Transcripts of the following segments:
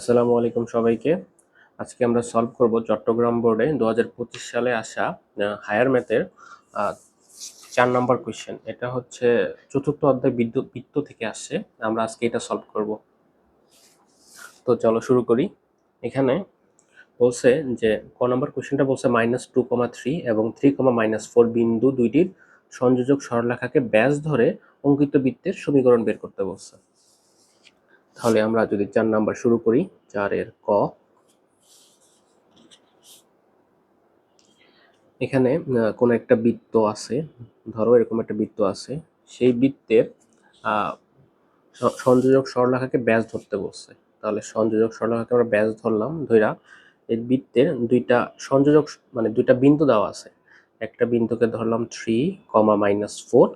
আসসালামু আলাইকুম সবাইকে। আজকে আমরা সলভ করব চট্টগ্রাম বোর্ডে দু হাজার পঁচিশ সালে আসা হায়ার ম্যাথের চার নম্বর কোয়েশ্চেন এটা হচ্ছে চতুর্থ অধ্যায় বিদ্যুৎ বৃত্ত থেকে আসছে। আমরা আজকে এটা সলভ করব। তো চলো শুরু করি। এখানে বলছে যে, ক নম্বর কোয়েশ্চেনটা বলছে মাইনাস টু কমা থ্রি এবং থ্রি কমা মাইনাস ফোর বিন্দু দুইটির সংযোজক সরলরেখাকে ব্যাস ধরে অঙ্কিত বৃত্তের সমীকরণ বের করতে বলছে। তাহলে আমরা যদি চার নাম্বার শুরু করি, চারের ক। এখানে কোনো একটা বৃত্ত আছে, ধরো এরকম একটা বৃত্ত আছে, সেই বৃত্তের সংযোজক সরলরেখাকে ব্যাস ধরতে বলছে। তাহলে সংযোজক সরলরেখাকে আমরা ব্যাস ধরলাম, ধইরা এই বৃত্তের দুইটা সংযোজক মানে দুইটা বিন্দু দেওয়া আছে। একটা বিন্দুকে ধরলাম থ্রি, কমা মাইনাস ফোর,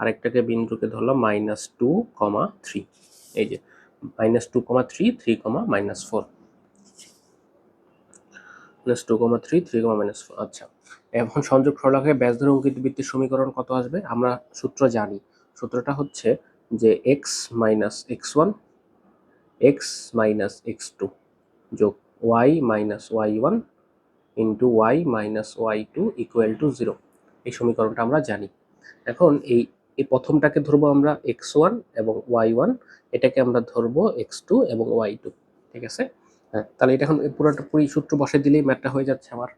আরেকটাকে বিন্দুকে ধরলাম মাইনাস টু, কমা থ্রি। এই যে minus two comma three three comma minus four minus two comma three three comma minus four আচ্ছা। এখন সংযোগ সরলরেখায় ব্যাস ধরে অঙ্কিত বৃত্তের সমীকরণ কত আসবে? আমরা সূত্র জানি। সূত্রটা হচ্ছে যে x minus x one x minus x two যোগ y minus y one into y minus y two equal to zero এই সমীকরণটা আমরা জানি। এখন এই এই প্রথমটাকে ধরবো আমরা এক্স ওয়ান এবং ওয়াই ওয়ান এটাকে আমরা ধরবো এক্স টু এবং ওয়াই টু ঠিক আছে? হ্যাঁ তাহলে এটা এখন পুরোটা পুরি সূত্র বসে দিলেই ম্যাটটা হয়ে যাচ্ছে আমার।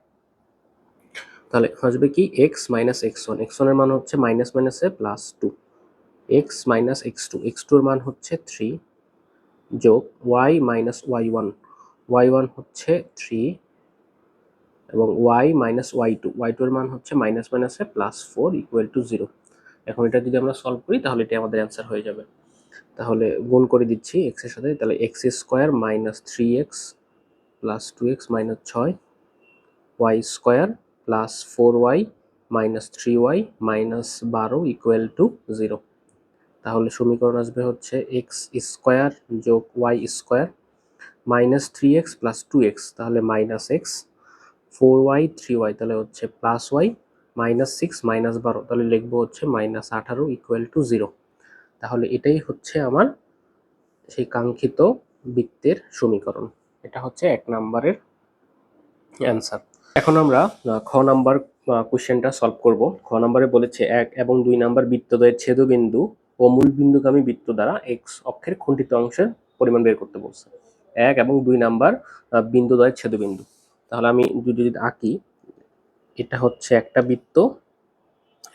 তাহলে আসবে কি x minus x one x ওয়ানের মান হচ্ছে মাইনাস মাইনাসে plus two x minus x two x টুর মান হচ্ছে থ্রি যোগ y minus y one y one হচ্ছে থ্রি এবং y minus y two y two এর মান হচ্ছে মাইনাস মাইনাসে plus four equal to zero এখন এটা যদি আমরা সলভ করি, তাহলে এটা আমাদের অ্যান্সার হয়ে যাবে। তাহলে গুণ করে দিচ্ছি এক্সের সাথে, তাহলে x square minus three x plus two x minus ছয় y square plus four y minus three y minus বারো ইকুয়াল টু জিরো তাহলে সমীকরণ আসবে হচ্ছে এক্স স্কোয়ার যোগ y square minus three x plus two x তাহলে minus x four y three y তাহলে হচ্ছে plus y minus six minus বারো। তাহলে লিখব হচ্ছে মাইনাস আঠারো ইকুয়াল টু জিরো তাহলে এটাই হচ্ছে আমার সেই কাঙ্ক্ষিত বৃত্তের সমীকরণ। এটা হচ্ছে এক নাম্বারের অ্যান্সার। এখন আমরা খ নাম্বার কোশ্চেনটা সলভ করব। খ নাম্বারে বলেছে এক এবং দুই নাম্বার বৃত্তদ্বয়ের ছেদবিন্দু ও মূল বিন্দুগামী বৃত্ত দ্বারা এক্স অক্ষের খণ্ডিত অংশের পরিমাণ বের করতে বলছে। এক এবং দুই নাম্বার আহ, বিন্দুদ্বয়ের ছেদবিন্দু। তাহলে আমি যদি আঁকি এটা হচ্ছে একটা বৃত্ত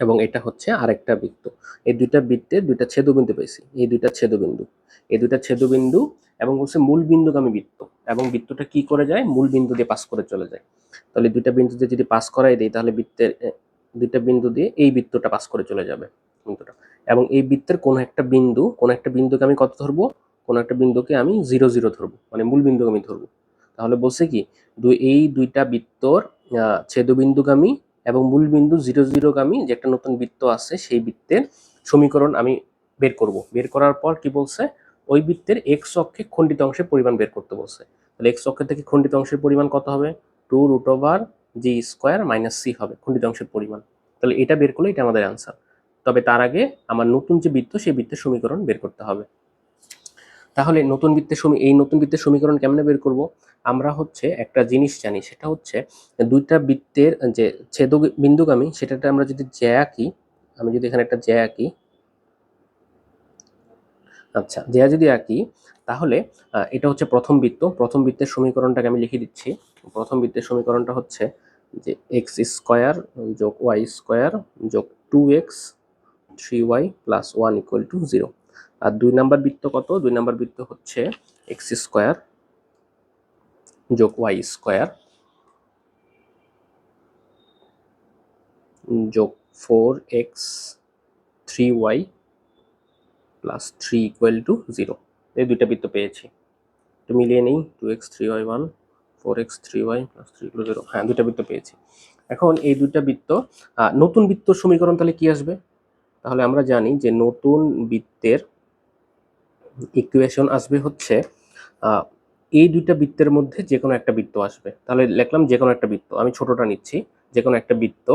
এবং এটা হচ্ছে আরেকটা বৃত্ত। এই দুইটা বৃত্তের দুইটা ছেদবিন্দু পেয়েছি। এই দুইটা ছেদবিন্দু, এই দুইটা ছেদবিন্দু এবং হচ্ছে মূল বিন্দুগামী বৃত্ত। এবং বৃত্তটা কি করে যায়? মূল বিন্দু দিয়ে পাস করে চলে যায়। তাহলে দুইটা বিন্দু দিয়ে যদি পাস করাই দেই, তাহলে বৃত্তের দুইটা বিন্দু দিয়ে এই বৃত্তটা পাস করে চলে যাবে বিন্দুটা এবং এই বৃত্তের কোনো একটা বিন্দু, কোনো একটা বিন্দুকে আমি কত ধরবো? কোনো একটা বিন্দুকে আমি জিরো জিরো ধরবো। মানে মূল বিন্দুকে আমি ধরবো। তাহলে বলছে কি, দুই, এই দুইটা বৃত্তর ছেদবিন্দুগামী এবং মূল বিন্দু জিরো জিরোগামী যে একটা নতুন বৃত্ত আছে, সেই বৃত্তের সমীকরণ আমি বের করব। বের করার পর কি বলছে? ওই বৃত্তের এক্স অক্ষে খণ্ডিত অংশের পরিমাণ বের করতে বলছে। তাহলে এক্স অক্ষের থেকে খণ্ডিত অংশের পরিমাণ কত হবে? Two root over g square minus c হবে খণ্ডিত অংশের পরিমাণ। তাহলে এটা বের করলে এটা আমাদের অ্যান্সার। তবে তার আগে আমার নতুন যে বৃত্ত, সেই বৃত্তের সমীকরণ বের করতে হবে। তাহলে নতুন বৃত্তের সমী, এই নতুন বৃত্তের সমীকরণ কেমনে বের করব? আমরা হচ্ছে একটা জিনিস জানি, সেটা হচ্ছে দুইটা বৃত্তের যে ছেদ বিন্দুগামী, সেটাতে আমরা যদি জ্যা আঁকি, আমি যদি এখানে একটা জ্যা আঁকি আচ্ছা জ্যা যদি আঁকি, তাহলে এটা হচ্ছে প্রথম বৃত্ত, প্রথম বৃত্তের সমীকরণটাকে আমি লিখে দিচ্ছি। প্রথম বৃত্তের সমীকরণটা হচ্ছে যে এক্স স্কোয়ার যোগ ওয়াই স্কোয়ার যোগ two x three y plus one equal to zero. আর দুই নাম্বার বৃত্ত কত? দুই নাম্বার বৃত্ত হচ্ছে এক্স স্কোয়ার যোগ ওয়াই স্কোয়ার যোগ four x three y plus three equal to zero এই দুইটা বৃত্ত পেয়েছি। একটু মিলিয়ে নেই। Two x three y one four x three y plus three equal zero হ্যাঁ দুইটা বৃত্ত পেয়েছি। এখন এই দুইটা বৃত্ত নতুন বৃত্ত সমীকরণ তাহলে কি আসবে? তাহলে আমরা জানি যে নতুন বৃত্তের ইকুয়েশন আসবে হচ্ছে এই দুইটা বৃত্তের মধ্যে যে কোনো একটা বৃত্ত আসবে। তাহলে লিখলাম যে কোনো একটা বৃত্ত, আমি ছোটটা নিচ্ছি যে কোনো একটা বৃত্ত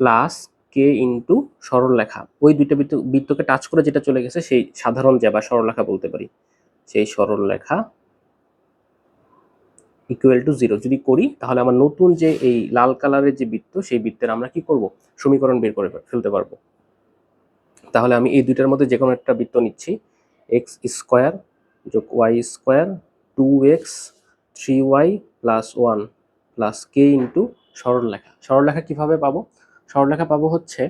প্লাস কে ইন্টু সরলরেখা, ওই দুইটা বৃত্ত, বৃত্তকে টাচ করে যেটা চলে গেছে সেই সাধারণ জ্যা বা সরলরেখা বলতে পারি, সেই সরলরেখা ইকুয়াল টু জিরো যদি করি, তাহলে আমার নতুন যে এই লাল কালারের যে বৃত্ত, সেই বৃত্তের আমরা কি করব? সমীকরণ বের করে ফেলতে পারব। তাহলে আমি এই দুইটার মধ্যে যে কোনো একটা বৃত্ত নিচ্ছি এক্স স্কোয়ার যোগ y square two x three y plus one plus k into সরলরেখা। সরলরেখা কীভাবে পাবো? সরলরেখা পাবো হচ্ছে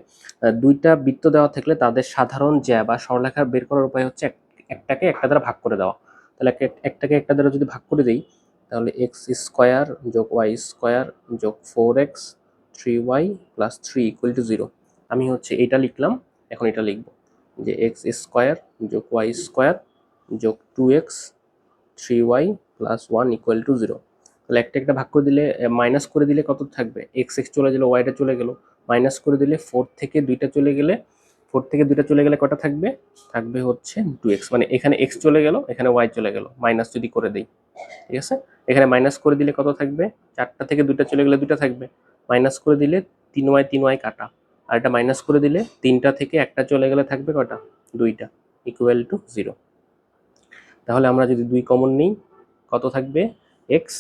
দুইটা বৃত্ত দেওয়া থাকলে তাদের সাধারণ জ্যা বা সরলরেখা বের করার উপায় হচ্ছে এক- একটাকে একটা দ্বারা ভাগ করে দেওয়া। তাহলে এক- একটাকে একটা দ্বারা যদি ভাগ করে দেই, তাহলে এক্স স্কোয়ার যোগ ওয়াই স্কোয়ার যোগ four x three y plus three equal to zero আমি হচ্ছে এটা লিখলাম, এখন এটা লিখব। যে এক্স স্কোয়ার যোগ ওয়াই স্কোয়ার যোগ two x three y plus one equal to zero তাহলে একটা একটা ভাগ করে দিলে মাইনাস করে দিলে কত থাকবে? এক্স এক্স চলে গেলো ওয়াইটা চলে গেলো। মাইনাস করে দিলে ফোর থেকে দুইটা চলে গেলে ফোর থেকে দুইটা চলে গেলে কটা থাকবে? থাকবে হচ্ছে টু এক্স মানে এখানে এক্স চলে গেল, এখানে ওয়াই চলে গেল। মাইনাস যদি করে দিই, ঠিক আছে? এখানে মাইনাস করে দিলে কত থাকবে? চারটা থেকে দুইটা চলে গেলে দুইটা থাকবে। মাইনাস করে দিলে তিন ওয়াই তিন ওয়াই কাটা। আর এটা মাইনাস করে দিলে তিনটা থেকে একটা চলে গেলে থাকবে কটা দুইটা ইকুয়াল টু জিরো তাহলে আমরা যদি দুই কমন নিই, কত থাকবে? X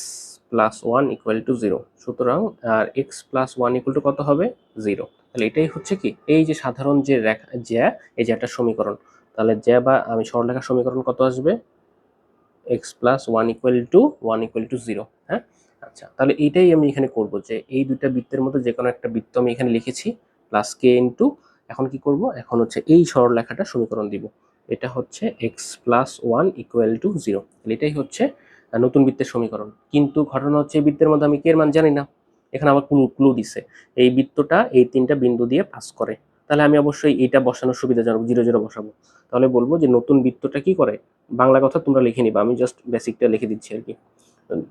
plus one equal to zero সুতরাং, আর x plus one equal to কত হবে? জিরো তাহলে এটাই হচ্ছে কি? এই যে সাধারণ যে রেখা জ্যা এই যে একটা সমীকরণ। তাহলে জ্যা বা, আমি সরলরেখার সমীকরণ কত আসবে? X plus one equal to one equal to zero হ্যাঁ? আচ্ছা তাহলে এইটাই আমি এখানে করব যে, এই দুইটা বৃত্তের মধ্যে যে কোনো একটা বৃত্ত আমি এখানে লিখেছি। প্লাস কে ইন্টু এখন কি করব? এখন হচ্ছে এই সরলরেখাটা সমীকরণ দিব। এটা হচ্ছে x plus one equal to zero এটাই হচ্ছে নতুন বৃত্তের সমীকরণ। কিন্তু ঘটনা হচ্ছে এই বৃত্তের মধ্যে আমি কে এর মান জানি না। এখানে আবার ক্লু ক্লু দিছে। এই বৃত্তটা এই তিনটা বিন্দু দিয়ে পাস করে। তাহলে আমি অবশ্যই এইটা বসানোর সুবিধাজনক জিরো জিরো বসাবো। তাহলে বলব যে নতুন বৃত্তটা কি করে? বাংলা কথা তোমরা লিখে নিবা। আমি জাস্ট বেসিকটা লিখে দিচ্ছি আর কি।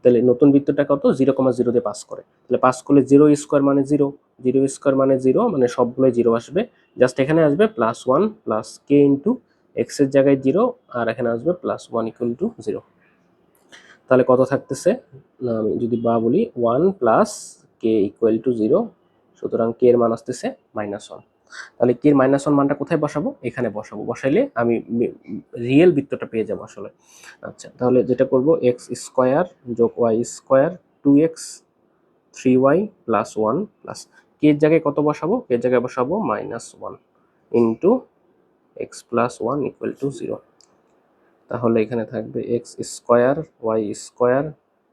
তাহলে নতুন বৃত্তটা কত? জিরো কমা জিরো দিয়ে পাস করে। তাহলে পাস করলে জিরো স্কোয়ার মানে জিরো জিরো স্কোয়ার মানে জিরো মানে সবগুলোই জিরো আসবে। জাস্ট এখানে আসবে plus one plus k into এক্সের জায়গায় জিরো আর এখানে আসবে plus one equal to zero তাহলে কত থাকতেছে? আমি যদি বা বলি one plus k equal to zero সুতরাং কে এর মান আসতেছে মাইনাস ওয়ান তাহলে কে এর মাইনাস ওয়ান মানটা কোথায় বসাবো? এখানে বসাবো। বসাইলে আমি রিয়েল বৃত্তটা পেয়ে যাব আসলে। আচ্ছা তাহলে যেটা করব এক্স স্কোয়ার যোগ y square two x three y plus one plus k জায়গায় কত বসাবো? কে জায়গায় বসাবো minus one into x plus one equal to zero তাহলে এখানে থাকবে x square y square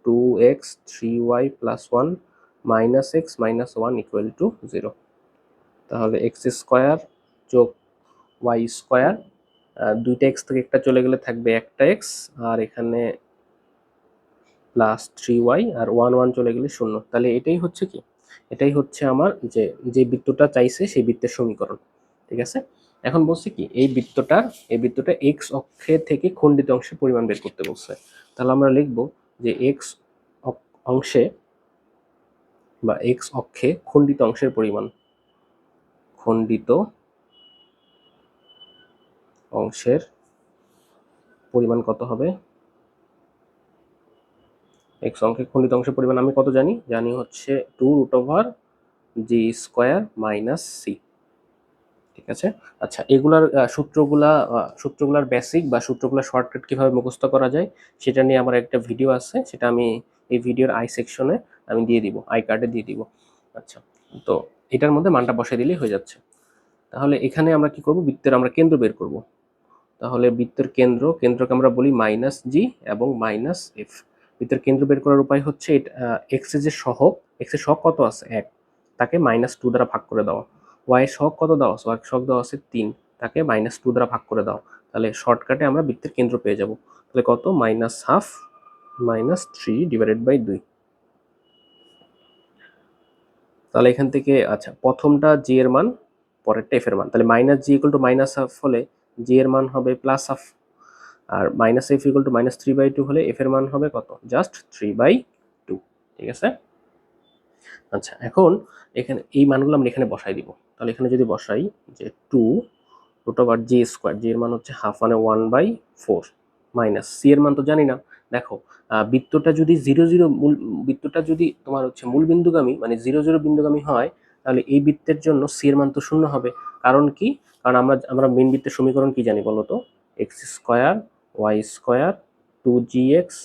two x three y plus one minus x minus one equal to zero তাহলে x square যোগ ওয়াই স্কোয়ার দুইটা x থেকে একটা চলে গেলে থাকবে একটা এক্স আর এখানে প্লাস থ্রি ওয়াই আর ওয়ান ওয়ান চলে গেলে শূন্য। তাহলে এটাই হচ্ছে কি? এটাই হচ্ছে আমার যে যে বৃত্তটা চাইছে সেই বৃত্তের সমীকরণ, ঠিক আছে? এখন বলছে কি, এই বৃত্তটার এই বৃত্তটা এক্স অক্ষে থেকে খণ্ডিত অংশের পরিমাণ বের করতে বলছে। তাহলে আমরা লিখব যে এক্স অংশে বা এক্স অক্ষে খণ্ডিত অংশের পরিমাণ। খণ্ডিত অংশের পরিমাণ কত হবে? এক্স অঙ্কের খণ্ডিত অংশের পরিমাণ আমি কত জানি? জানি হচ্ছে two root over g square minus c ঠিক আছে? আচ্ছা এগুলার সূত্রগুলা সূত্রগুলার বেসিক বা সূত্রগুলার শর্টকাট কীভাবে মুখস্থ করা যায়, সেটা নিয়ে আমার একটা ভিডিও আছে, সেটা আমি এই ভিডিওর আই সেকশনে আমি দিয়ে দিব আই কার্ডে দিয়ে দিব। আচ্ছা তো এটার মধ্যে মানটা বসিয়ে দিলেই হয়ে যাচ্ছে। তাহলে এখানে আমরা কি করব? বৃত্তের আমরা কেন্দ্র বের করব। তাহলে বৃত্তের কেন্দ্র, কেন্দ্রকে আমরা বলি মাইনাস জি এবং মাইনাস এফ বৃত্তের কেন্দ্র বের করার উপায় হচ্ছে এক্সের যে সহগ এক্সের সহগ কত আছে? এক। তাকে মাইনাস টু দ্বারা ভাগ করে দেওয়া ওয়াই সহগ কত দেওয়া আছে? ওয়াই সহগ দেওয়া আছে তিন। তাকে মাইনাস টু দ্বারা ভাগ করে দাও। তাহলে শর্টকাটে আমরা বৃত্তের কেন্দ্র পেয়ে যাব। তাহলে কত? Minus half minus three divided by দুই। তাহলে এখান থেকে আচ্ছা প্রথমটা জি এর মান, পরেরটা এফ এর মান। তাহলে minus g equal to minus half হলে জি এর মান হবে plus half R minus f equal to minus three by two হলে এফ এর মান হবে কত? জাস্ট থ্রি বাই টু ঠিক আছে? আচ্ছা এখন এখানে, এই মানগুলো আমরা এখানে বসাই দিব। তাহলে এখানে যদি বসাই যে two root over g square g এর মান হচ্ছে হাফ মানে one by four minus c এর মান তো জানি না। দেখো বৃত্তটা যদি জিরো জিরো মূল, বৃত্তটা যদি তোমার হচ্ছে মূল বিন্দুগামী মানে জিরো জিরো বিন্দুগামী হয়, তাহলে এই বৃত্তের জন্য সি এর মান তো শূন্য হবে। কারণ কি? কারণ আমরা আমরা মেন বৃত্তের সমীকরণ কি জানি বলো তো? X square y square two g x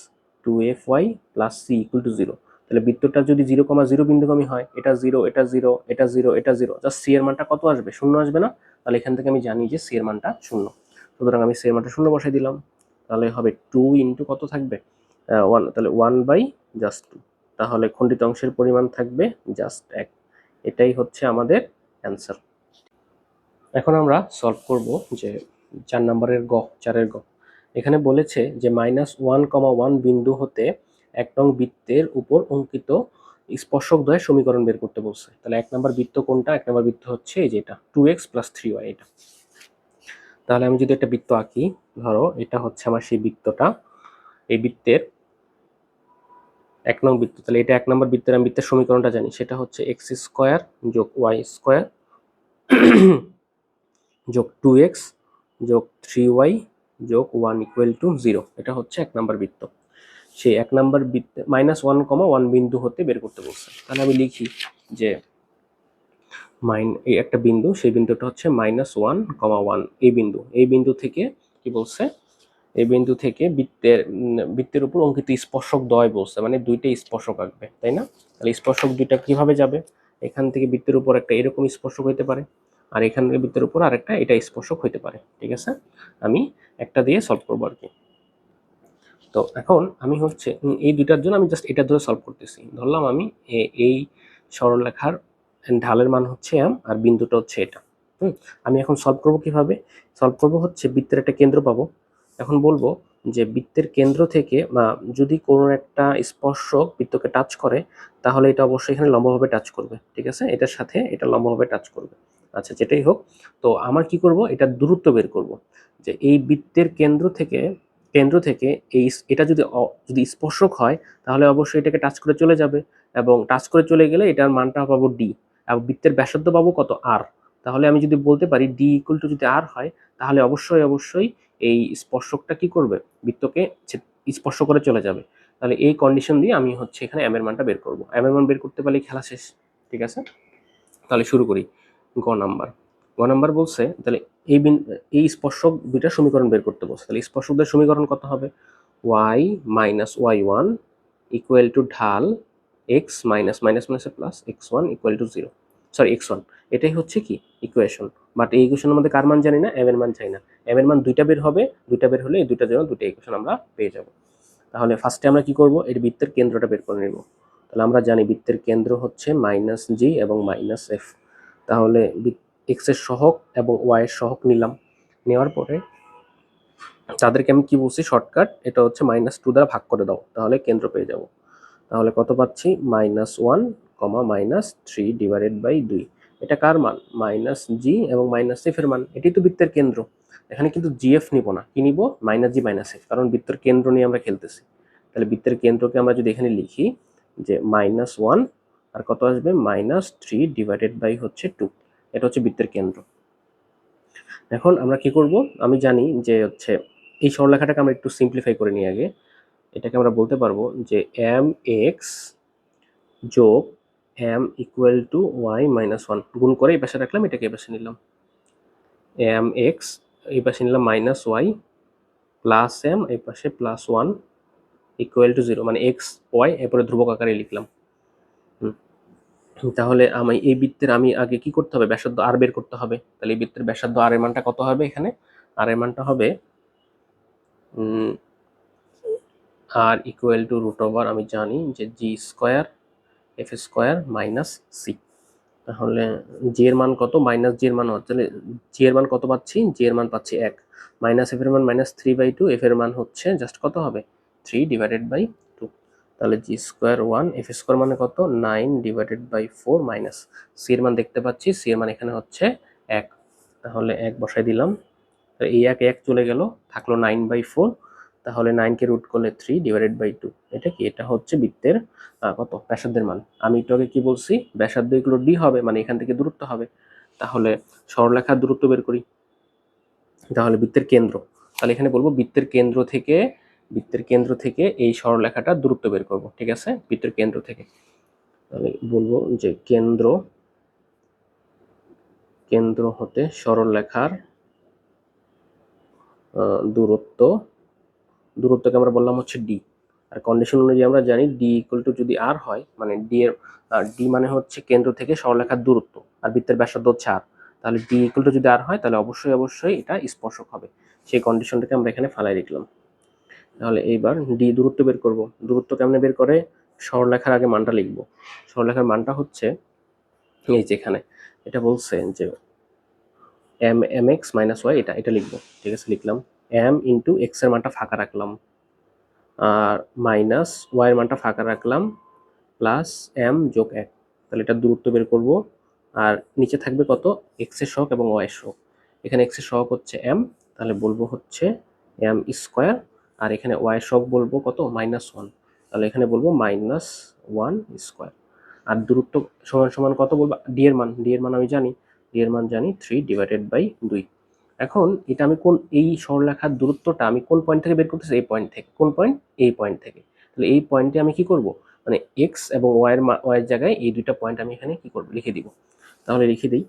two f y plus c equal to zero তাহলে বৃত্তটা যদি জিরো কমা জিরো বিন্দুগামী হয়, এটা জিরো এটা জিরো এটা জিরো এটা জিরো জাস্ট সি এর মানটা কত আসবে? শূন্য আসবে না? তাহলে এখান থেকে আমি জানি যে সি এর মানটা শূন্য। সুতরাং আমি সি এর মানটা শূন্য বসাই দিলাম। তাহলে হবে টু ইন্টু কত থাকবে? ওয়ান তাহলে ওয়ান বাই জাস্ট টু তাহলে খণ্ডিত অংশের পরিমাণ থাকবে জাস্ট এক। এটাই হচ্ছে আমাদের অ্যান্সার এখন আমরা সলভ করব যে চার নম্বরের গ, চারের গ। এখানে বলেছে যে মাইনাস ওয়ান কমা ওয়ান বিন্দু হতে এক নং বৃত্তের উপর অঙ্কিত স্পর্শক দ্বয়ের সমীকরণ বের করতে বলছে। তাহলে এক নম্বর বৃত্ত কোনটা? এক নম্বর বৃত্ত হচ্ছে এই যেটা two x plus three y এটা। তাহলে আমি যদি একটা বৃত্ত আঁকি, ধরো এটা হচ্ছে আমার সেই বৃত্তটা, এই বৃত্তের এক নং বৃত্ত, তাহলে এটা এক নম্বর বৃত্তের আমি বৃত্তের সমীকরণটা জানি, সেটা হচ্ছে এক্স স্কোয়ার যোগ ওয়াই স্কোয়ার যোগ টু এক্স যোগ থ্রি ওয়াই যোগ ওয়ান ইকুয়াল টু জিরো এটা হচ্ছে এক নম্বর বৃত্ত। সেই এক নম্বর বৃত্ত মাইনাস ওয়ান কমা ওয়ান বিন্দু হতে বের করতে বলছে। তাহলে আমি লিখি যে মাইন এই একটা বিন্দু, সেই বিন্দুটা হচ্ছে মাইনাস ওয়ান কমা ওয়ান এই বিন্দু এই বিন্দু থেকে কি বলছে? এই বিন্দু থেকে বৃত্তের বৃত্তের উপর অঙ্কিত স্পর্শক দয় বলছে মানে দুইটা স্পর্শক আঁকবে, তাই না? তাহলে স্পর্শক দুইটা কীভাবে যাবে? এখান থেকে বৃত্তের উপর একটা এরকম স্পর্শক হইতে পারে, আর এখান থেকে বৃত্তের উপর আরেকটা এটা স্পর্শক হইতে পারে, ঠিক আছে? আমি একটা দিয়ে সলভ করব আর কি। তো এখন আমি হচ্ছে এই দুইটার জন্য আমি জাস্ট এটা ধরে সলভ করতেছি। ধরলাম আমি এই সরলরেখার ঢালের মান হচ্ছে এম আর বিন্দুটা হচ্ছে এটা। হুম, আমি এখন সলভ করব কীভাবে? সলভ করব হচ্ছে বৃত্তের একটা কেন্দ্র পাবো। এখন বলব যে বৃত্তের কেন্দ্র থেকে বা যদি কোনো একটা স্পর্শক বৃত্তকে টাচ করে, তাহলে এটা অবশ্যই এখানে লম্বভাবে টাচ করবে, ঠিক আছে? এটার সাথে এটা লম্বভাবে টাচ করবে। আচ্ছা যেটাই হোক, তো আমার কি করব? এটা দূরত্ব বের করব। যে এই বৃত্তের কেন্দ্র থেকে কেন্দ্র থেকে এই এটা যদি যদি স্পর্শক হয়, তাহলে অবশ্যই এটাকে টাচ করে চলে যাবে এবং টাচ করে চলে গেলে এটার মানটা পাবো ডি এবং বৃত্তের ব্যাসার্ধ পাবো কত আর তাহলে আমি যদি বলতে পারি ডি ইকুয়াল টু যদি আর হয়, তাহলে অবশ্যই অবশ্যই এই স্পর্শকটা কি করবে? বৃত্তকে স্পর্শ করে চলে যাবে। তাহলে এই কন্ডিশন দিয়ে আমি হচ্ছে এখানে এম এর মানটা বের করব। এম এর মান বের করতে পারলে খেলা শেষ, ঠিক আছে? তাহলে শুরু করি, গ নাম্বার গ নাম্বার বলছে, তাহলে এই বিন, এই স্পর্শক দুইটা সমীকরণ বের করতে বলছে। তাহলে স্পর্শকদের সমীকরণ কত হবে? Y minus y one equal to ঢাল এক্স মাইনাস মাইনাস মাইনাসে plus x one equal to zero sorry x one এটাই হচ্ছে কি? ইকুয়েশন বাট এই ইকুয়েশনের মধ্যে কার মান জানি না? এম এর মান চাই না। এম এর মান দুইটা বের হবে, দুইটা বের হলে এই দুইটার জন্য দুইটা ইকুয়েশন আমরা পেয়ে যাব। তাহলে ফার্স্টে আমরা কি করব? এর বৃত্তের কেন্দ্রটা বের করে নেব। তাহলে আমরা জানি বৃত্তের কেন্দ্র হচ্ছে মাইনাস জি এবং মাইনাস এফ তাহলে এক্স এর সহক এবং ওয়াই এর সহক নিলাম। নেওয়ার পরে তাদেরকে আমি কি বলছি? শর্টকাট এটা হচ্ছে মাইনাস টু দ্বারা ভাগ করে দাও, তাহলে কেন্দ্র পেয়ে যাব। তাহলে কত পাচ্ছি? Minus one comma minus three divided by দুই। এটা কার মান? মাইনাস জি এবং মাইনাস এফ এর মান। এটাই তো বৃত্তের কেন্দ্র। এখানে কিন্তু জিএফ নিব না। কি নিব? মাইনাস জি মাইনাস এফ কারণ বৃত্তের কেন্দ্র নিয়ে আমরা খেলতেছি। তাহলে বৃত্তের কেন্দ্রকে আমরা যদি এখানে লিখি যে মাইনাস ওয়ান আর কত আসবে? মাইনাস থ্রি ডিভাইডেড বাই হচ্ছে টু এটা হচ্ছে বৃত্তের কেন্দ্র। এখন আমরা কি করব? আমি জানি যে হচ্ছে এই সরলরেখাটাকে আমরা একটু সিম্পলিফাই করে নিই আগে। এটাকে আমরা বলতে পারব যে এম এক্স যোগ m equal to y minus one গুণ করে এই পাশে রাখলাম, এটাকে এই পাশে নিলাম। এম এক্স এই পাশে নিলাম মাইনাস ওয়াই প্লাস এম এই পাশে plus one equal to zero মানে এক্স ওয়াই এরপরে ধ্রুবক আকারে লিখলাম। তাহলে আমি, এই বৃত্তের আমি আগে কি করতে হবে? ব্যাসার্ধ আর বের করতে হবে। তাহলে এই বৃত্তের ব্যাসার্ধ আর এর মানটা কত হবে এখানে? আর এর মানটা হবে r equal to root over আমি জানি যে g square f square minus c তাহলে জি এর মান কত? মাইনাস জি এর মান হচ্ছে, তাহলে জি এর মান কত পাচ্ছি? জি এর মান পাচ্ছি এক। মাইনাস এফ এর মান minus three by two f এর মান হচ্ছে জাস্ট কত হবে? থ্রি ডিভাইডেড বাই তাহলে g square one, f square মানে কত? Nine divided by four minus c এর মান দেখতে পাচ্ছি, সি এর মান এখানে হচ্ছে এক। তাহলে এক বসাই দিলাম। এই এক এক চলে গেল, থাকল নাইন বাই ফোর। তাহলে নাইনকে রুট করলে থ্রি ডিভাইডেড বাই টু। এটা কি? এটা হচ্ছে বৃত্তের কত? ব্যাসার্ধের মান। আমি একটু আগে কি বলছি? ব্যাসার্ধ এগুলো ডি হবে মানে এখান থেকে দূরত্ব হবে। তাহলে সরলরেখার দূরত্ব বের করি। তাহলে বৃত্তের কেন্দ্র। তাহলে এখানে বলব বৃত্তের কেন্দ্র থেকে বৃত্তের কেন্দ্র থেকে এই সরলরেখাটার দূরত্ব বের করব, ঠিক আছে? বৃত্তের কেন্দ্র থেকে। তাহলে বলব যে কেন্দ্র কেন্দ্র হতে সরলরেখার দূরত্ব, দূরত্বকে আমরা বললাম হচ্ছে ডি আর কন্ডিশন অনুযায়ী আমরা জানি ডি ইকুয়াল টু যদি আর হয় মানে ডি এর ডি মানে হচ্ছে কেন্দ্র থেকে সরলরেখার দূরত্ব, আর বৃত্তের ব্যাসার্ধ হচ্ছে আর তাহলে ডি ইকুয়াল টু যদি আর হয়, তাহলে অবশ্যই অবশ্যই এটা স্পর্শক হবে। সেই কন্ডিশনটাকে আমরা এখানে ফালাই রাখলাম তাহলে এইবার ডি দূরত্ব বের করব। দূরত্ব কেমনে বের করে? সরলরেখার আগে মানটা লিখব। সরলরেখার মানটা হচ্ছে এই যে এখানে। এটা বলছে যে m m x minus y এটা এটা লিখব। ঠিক আছে, লিখলাম। এম ইন্টু এক্সের মানটা ফাঁকা রাখলাম। আর মাইনাস ওয়াই এর মানটা ফাঁকা রাখলাম প্লাস এম যোগ এক। তাহলে এটা দূরত্ব বের করব। আর নিচে থাকবে কত? এক্সের শক এবং ওয়াই এর শক এখানে এক্সের শক হচ্ছে এম তাহলে বলব হচ্ছে এম স্কোয়ার আর এখানে ওয়াই শক বলব কত? মাইনাস ওয়ান তাহলে এখানে বলব মাইনাস ওয়ান স্কোয়ার আর দূরত্ব সমান সমান কত বলব? ডি এর মান। ডি এর মান আমি জানি। ডি এর মান জানি থ্রি ডিভাইডেড বাই দুই। এখন এটা আমি কোন, এই সরলরেখার দূরত্বটা আমি কোন পয়েন্ট থেকে বের করতেছি? এই পয়েন্ট থেকে। কোন পয়েন্ট এই পয়েন্ট থেকে। তাহলে এই পয়েন্টে আমি কি করব? মানে এক্স এবং ওয়াই এর ওয়াই এর জায়গায় এই দুইটা পয়েন্ট আমি এখানে কি করব? লিখে দিব। তাহলে লিখে দিই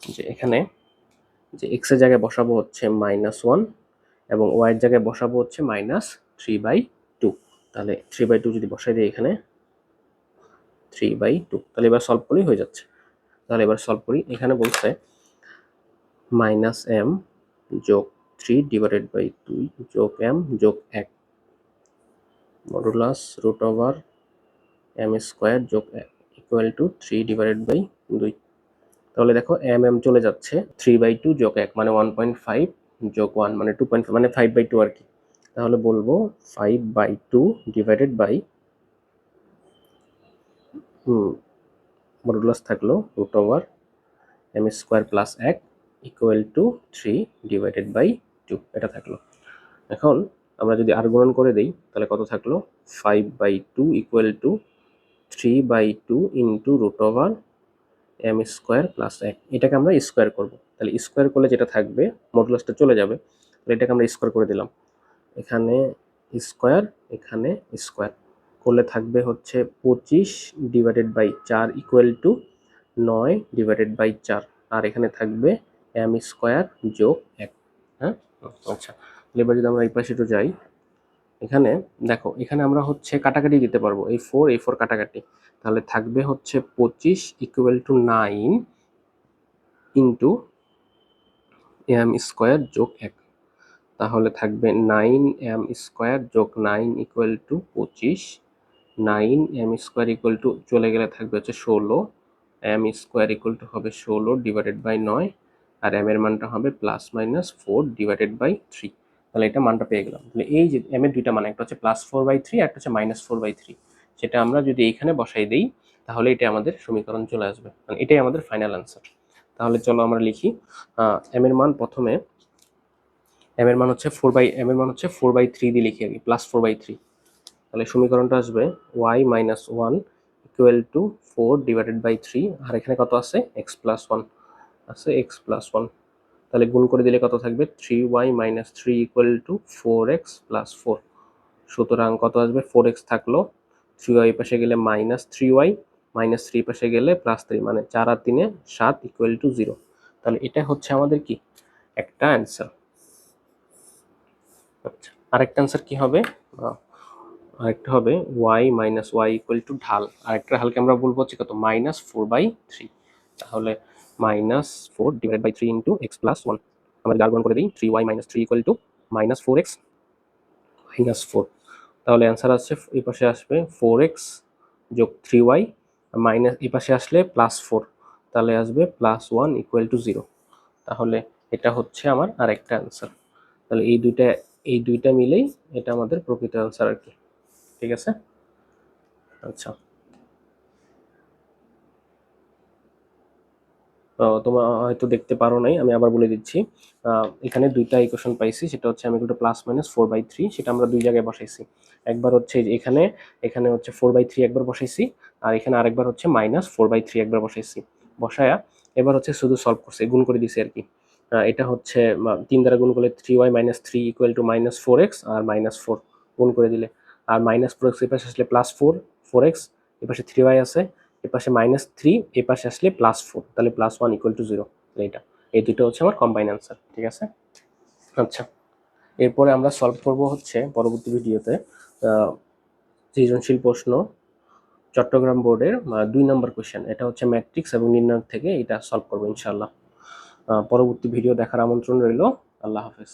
যে এখানে যে এক্সের জায়গায় বসাবো হচ্ছে মাইনাস ওয়ান এবং ওয়াই এর জায়গায় বসাবো হচ্ছে মাইনাস থ্রি বাই টু তাহলে থ্রি বাই টু যদি বসাই দিই এখানে থ্রি বাই টু তাহলে এবার সলভ করলেই হয়ে যাচ্ছে। তাহলে এবার সলভ করি। এখানে বলছে মাইনাস এম যোগ থ্রি ডিভাইডেড বাই দুই যোগ এম যোগ এক। Modulus root over m square যোগ equal to three divided by দুই তাহলে দেখো এম এম চলে যাচ্ছে থ্রি বাই টু যোগ এক মানে ওয়ান পয়েন্ট ফাইভ যোগ ওয়ান মানে টু পয়েন্ট মানে ফাইভ বাই টু আর কি। তাহলে বলব five by two divided by modulus থাকল root over m square plus এক equal to three divided by two এটা থাকল। এখন আমরা যদি আর গুণন করে দিই, তাহলে কত থাকল? Five by two equal to three by two into root over m square plus এক। এটাকে আমরা স্কোয়ার করব। তাহলে স্কোয়ার করলে যেটা থাকবে মডুলাসটা চলে যাবে। তাহলে এটাকে আমরা স্কোয়ার করে দিলাম। এখানে স্কোয়ার এখানে স্কোয়ার করলে থাকবে হচ্ছে পঁচিশ ডিভাইডেড বাই চার ইকুয়াল টু নয় ডিভাইডেড বাই চার। আর এখানে থাকবে এম স্কোয়ার যোগ এক। হ্যাঁ? আচ্ছা। এবার যদি আমরা এই পাশে একটু যাই এখানে দেখো, এখানে আমরা হচ্ছে কাটাকাটি দিতে পারব, এই ফোর এই ফোর কাটাকাটি। তাহলে থাকবে হচ্ছে পঁচিশ equal to nine into m square যোগ এক। তাহলে থাকবে নাইন এম স্কোয়ার যোগ নাইন ইকুয়াল টু পঁচিশ nine m square equal to চলে গেলে থাকবে হচ্ছে ষোলো এম স্কোয়ার ইকুয়াল টু হবে ষোলো ডিভাইডেড বাই নয়, আর এম এর মানটা হবে plus minus four divided by three তাহলে এটা মানটা পেয়ে গেলাম। তাহলে এই যে এম এর দুইটা মান, একটা হচ্ছে প্লাস ফোর বাই থ্রি একটা হচ্ছে মাইনাস ফোর বাই থ্রি সেটা আমরা যদি এইখানে বসাই দিই, তাহলে এটা আমাদের সমীকরণ চলে আসবে। মানে এটাই আমাদের ফাইনাল অ্যান্সার তাহলে চলো আমরা লিখি এম এর মান প্রথমে এম এর মান হচ্ছে ফোর বাই এম এর মান হচ্ছে ফোর বাই থ্রি দিয়ে লিখি আগে প্লাস ফোর বাই থ্রি তাহলে সমীকরণটা আসবে y minus one equal to four divided by three আর এখানে কত আছে? এক্স প্লাস ওয়ান আছে এক্স প্লাস ওয়ান তাহলে গুণ করে দিলে কত থাকবে? Three y minus three equal to four x plus four সুতরাং কত আসবে? ফোর এক্স থাকল। থ্রি ওয়াই পাশে গেলে minus three y minus three পাশে গেলে প্লাস থ্রি মানে চার আর তিনে সাত ইকুয়াল টু জিরো তাহলে এটা হচ্ছে আমাদের কি? একটা অ্যান্সার আচ্ছা আরেকটা অ্যান্সার কি হবে? আরেকটা হবে y minus y equal to ঢাল। আরেকটা ঢালকে আমরা বলব হচ্ছে কত? মাইনাস ফোর বাই থ্রি তাহলে minus four divide by three into x plus one আমরা গার্গন করে দিই three y minus three equal to minus four x minus four তাহলে অ্যান্সার আসছে, এই পাশে আসবে ফোর এক্স যোগ থ্রি ওয়াই মাইনাস এই পাশে আসলে প্লাস ফোর তাহলে আসবে plus one equal to zero তাহলে এটা হচ্ছে আমার আরেকটা অ্যান্সার তাহলে এই দুইটা এই দুইটা মিলেই এটা আমাদের প্রকৃত অ্যান্সার আর কি। ঠিক আছে? আচ্ছা। তোমরা হয়তো দেখতে পারো নাই, আমি আবার বলে দিচ্ছি। এখানে দুইটা ইকুয়েশন পাইছি, সেটা হচ্ছে আমি একটু plus minus four by three সেটা আমরা দুই জায়গায় বসাইছি। একবার হচ্ছে এখানে এখানে হচ্ছে ফোর বাই থ্রি একবার বসাইছি, আর এখানে আরেকবার হচ্ছে মাইনাস ফোর বাই থ্রি একবার বসাইছি। বসায়া, এবার হচ্ছে শুধু সলভ করছে, গুণ করে দিছি আর কি। এটা হচ্ছে তিন দ্বারা গুণ করলে three y minus three equal to minus four x R minus four গুণ করে দিলে। আর মাইনাস ফোর এক্স এপাশে আসলে প্লাস ফোর ফোর এক্স এপাশে থ্রি ওয়াই আছে এপাশে মাইনাস থ্রি এপাশে আসলে প্লাস ফোর তাহলে plus one equal to zero এইটা এই দুটো হচ্ছে আমার কম্বাইন অ্যান্সার ঠিক আছে? আচ্ছা এরপরে আমরা সলভ করব হচ্ছে পরবর্তী ভিডিওতে সৃজনশীল প্রশ্ন, চট্টগ্রাম বোর্ডের দুই নম্বর কোশ্চেন এটা হচ্ছে ম্যাট্রিক্স এবং নির্ণায়ক থেকে এটা সলভ করব ইনশাল্লাহ পরবর্তী ভিডিও দেখার আমন্ত্রণ রইল, আল্লাহ হাফেজ।